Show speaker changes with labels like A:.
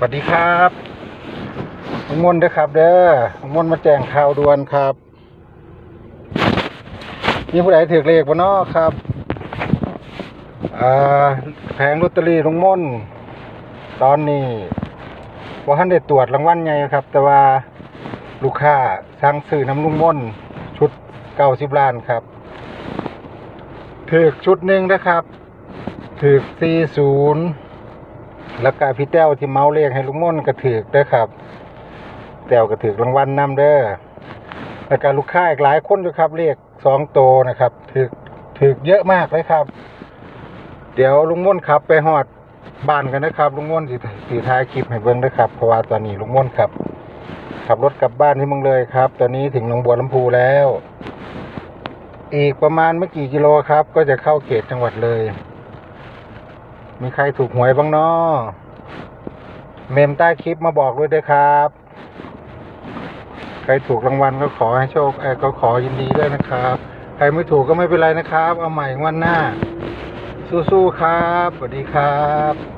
A: สวัสดีครับลุงมนเด้อครับ เด้อลุงมนมาแจ้งข่าวด่วนครับ มีผู้ใดถือเลขบ่นาะครับแผงลอตเตอรี่ลุงมนตอนนี้บ่ทันได้ตรวจรางวัลใหญ่ครับ แต่ว่าลูกค้าสั่งซื้อน้ำลุงมนชุด90ล้านครับถือชุดหนึ่งนะครับถือ40 แล้วก็พี่แต้วที่เมาเลขให้ลุงม่นต์ก็ถือกด้ครับ แต้วก็ถือกรางวัลนำเด้อแล้วก็ลูกค้าอีกหลายคนอยู่ครับเลขสองโตนะครับถือกถือกเยอะมากเลยครับ เดี๋ยวลุงม่นขับไปฮอดบ้านกันนะครับ ลุงม่นสิสิท้ายคลิปให้เบิ่งเด้อครับเพราะว่าตอนนี้ลุงม่นขับ ขับรถกลับบ้านที่เมืองเลยครับ ตอนนี้ถึงหนองบัวลำพูแล้ว อีกประมาณไม่กี่กิโลครับ ก็จะเข้าเขตจังหวัดเลย มีใครถูกหวยบ้างเนาะเมมใต้คลิปมาบอกด้วยด้วยครับ ใครถูกรางวัลก็ขอให้โชคแอก็ขอยินดีด้วยนะครับ ใครไม่ถูกก็ไม่เป็นไรนะครับ เอาใหม่วันหน้า สู้ๆครับ สวัสดีครับ